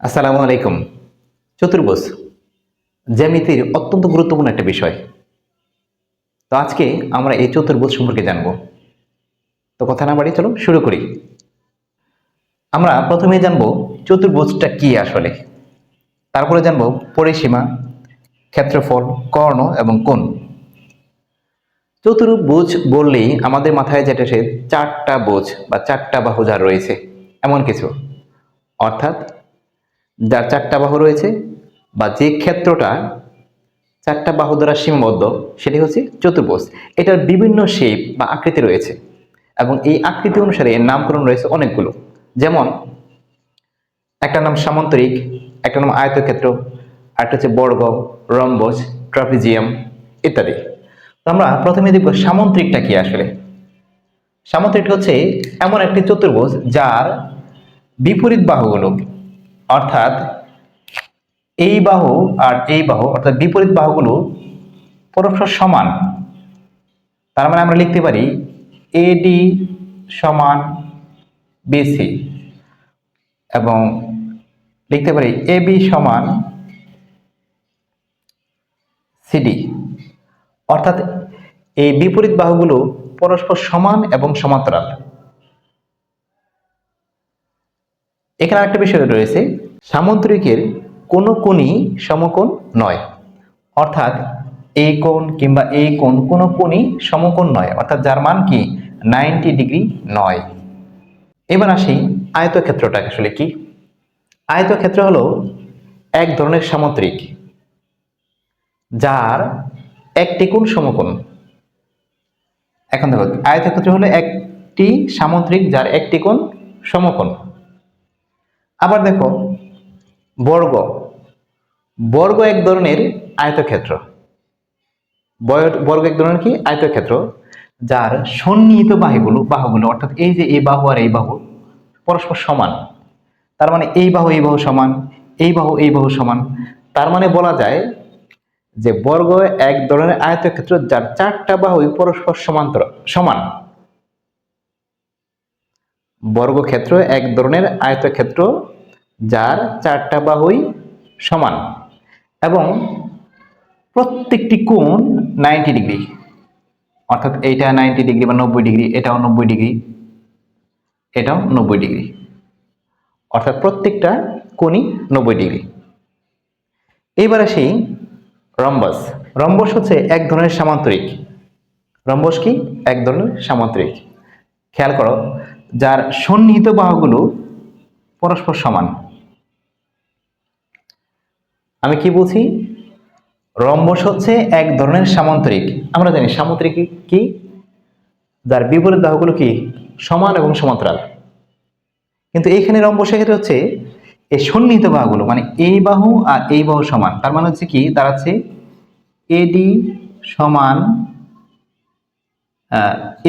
আসসালামু আলাইকুম। চতুর্ভুজ, জ্যামিতির অত্যন্ত গুরুত্বপূর্ণ একটা বিষয়। তো আজকে আমরা এই চতুর্ভুজ সম্পর্কে জানব। তো কথা না বাড়ি চলো শুরু করি। আমরা প্রথমে জানব চতুর্ভুজটা কি আসলে। তারপরে জানব পরিসীমা, ক্ষেত্রফল, কর্ণ এবং কোণ। চতুর্ভুজ বললেই আমাদের মাথায় যেটা সে চারটা বোঝ বা চারটা বাহু যার রয়েছে, এমন কিছু। অর্থাৎ যার চারটা বাহু রয়েছে বা যে ক্ষেত্রটা চারটা বাহু দ্বারা সীমাবদ্ধ, সেটি হচ্ছে চতুর্ভুজ। এটার বিভিন্ন শেপ বা আকৃতি রয়েছে এবং এই আকৃতি অনুসারে এর নামকরণ রয়েছে অনেকগুলো। যেমন, একটা নাম সামন্তরিক, একটা নাম আয়তক্ষেত্র একটা হচ্ছে বর্গ, রম্বজ, ট্রাপিজিয়াম ইত্যাদি। তো আমরা প্রথমে দেখব সামন্ত্রিকটা কি আসলে। সামন্ত্রিক হচ্ছে এমন একটি চতুর্ভুজ যার বিপরীত বাহুগুলো অর্থাৎ এই বাহু আর এই বাহু, অর্থাৎ বিপরীত বাহুগুলো পরস্পর সমান। তার মানে আমরা লিখতে পারি এডি সমান বিসি এবং লিখতে পারি এবি সমান সিডি অর্থাৎ এই বিপরীত বাহুগুলো পরস্পর সমান এবং সমান্তরাল। এখানে একটা বিষয় রয়েছে সামুদ্রিকের কোনো কোণই সমকোণ নয়। অর্থাৎ এই কোণ কিংবা এই কোণ কোনো কোণই সমকোণ নয়, অর্থাৎ যার মান কি? নাইনটি ডিগ্রি নয়। এবার আসি আয়তক্ষেত্রটা আসলে কি? আয়তক্ষেত্র হলো এক ধরনের সামুদ্রিক, যার একটি কোণ সমকোণ। এখন দেখো, আয়তক্ষেত্র হলো একটি সামুদ্রিক যার একটি কোণ সমকোণ। আবার দেখো বর্গ। বর্গ এক ধরনের আয়তক্ষেত্র। বর্গ এক ধরনের কি? আয়তক্ষেত্র, যার সন্নিহিত বাহুগুলো বাহুগুলো, অর্থাৎ এই যে এই বাহু আর এই বাহু পরস্পর সমান। তার মানে এই বাহু এই বাহু সমান, এই বাহু এই বাহু সমান। তার মানে বলা যায় যে বর্গ এক ধরনের আয়তক্ষেত্র, যার চারটা বাহুই পরস্পর সমান্তর সমান। বর্গক্ষেত্র এক ধরনের আয়তক্ষেত্র যার চারটা বাহুই সমান এবং প্রত্যেকটি কোণ নাইনটি ডিগ্রি অর্থাৎ এইটা নাইনটি ডিগ্রি বা নব্বই ডিগ্রি এটাও নব্বই ডিগ্রি এটাও নব্বই ডিগ্রি অর্থাৎ প্রত্যেকটা কোণই নব্বই ডিগ্রি এবার আসি রম্বাস। রম্বস হচ্ছে এক ধরনের সামান্তরিক। রম্বস কি? এক ধরনের সামান্তরিক। খেয়াল করো, যার সন্নিহিত বাহুগুলো পরস্পর সমান। আমি কি বলছি? রম্বস হচ্ছে এক ধরনের সামান্তরিক। আমরা জানি সামান্তরিক কি? যার বিপরীত বাহুগুলো কি? সমান এবং সমান্তরাল। কিন্তু এইখানে রম্বসের ক্ষেত্রে হচ্ছে এই সন্নিহিত বাহুগুলো মানে এই বাহু আর এই বাহু সমান। তার মানে হচ্ছে কি? দাঁড়াচ্ছে এডি সমান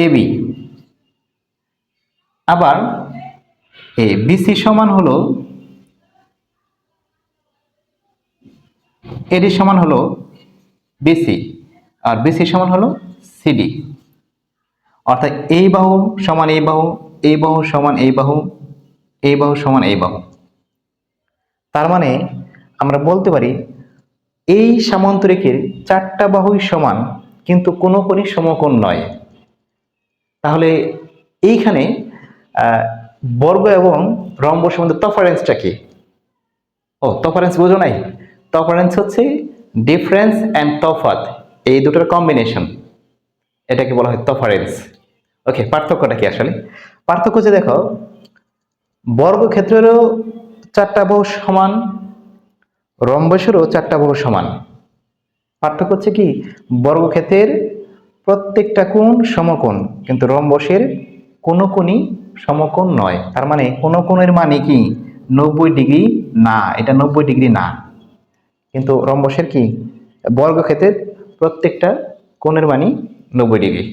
এবি আবার এ বিসি সমান হলো এডি সমান হলো বিসি আর বিসি সমান হলো সিডি অর্থাৎ এই বাহু সমান এই বাহু এই বাহু সমান এই বাহু এই বাহু সমান এই বাহু। তার মানে আমরা বলতে পারি এই সামান্তরিকের চারটা বাহুই সমান, কিন্তু কোনো কোনই সমকোণ নয়। তাহলে এইখানে বর্গ এবং রম্বসের মধ্যে তফারেন্সটা কি? ও তফারেন্স বোঝো নাই? তফারেন্স হচ্ছে ডিফারেন্স অ্যান্ড তফাত এই দুটোর কম্বিনেশন এটাকে বলা হয় তফারেন্স ওকে পার্থক্যটা কি আসলে? পার্থক্য যে দেখো, বর্গক্ষেত্রেরও চারটা বহু সমান, রম্বসেরও চারটা বহু সমান। পার্থক্য হচ্ছে কি, বর্গক্ষেত্রের প্রত্যেকটা কোণ সমকোণ, কিন্তু রম্বসের কোনো কোণই সমকোণ নয়। তার মানে কোনো কোণের মানে কি? নব্বই ডিগ্রি না, এটা নব্বই ডিগ্রি না। কিন্তু রম্বসের কি? বর্গক্ষেত্রের প্রত্যেকটা কোণের মানই নব্বই ডিগ্রি।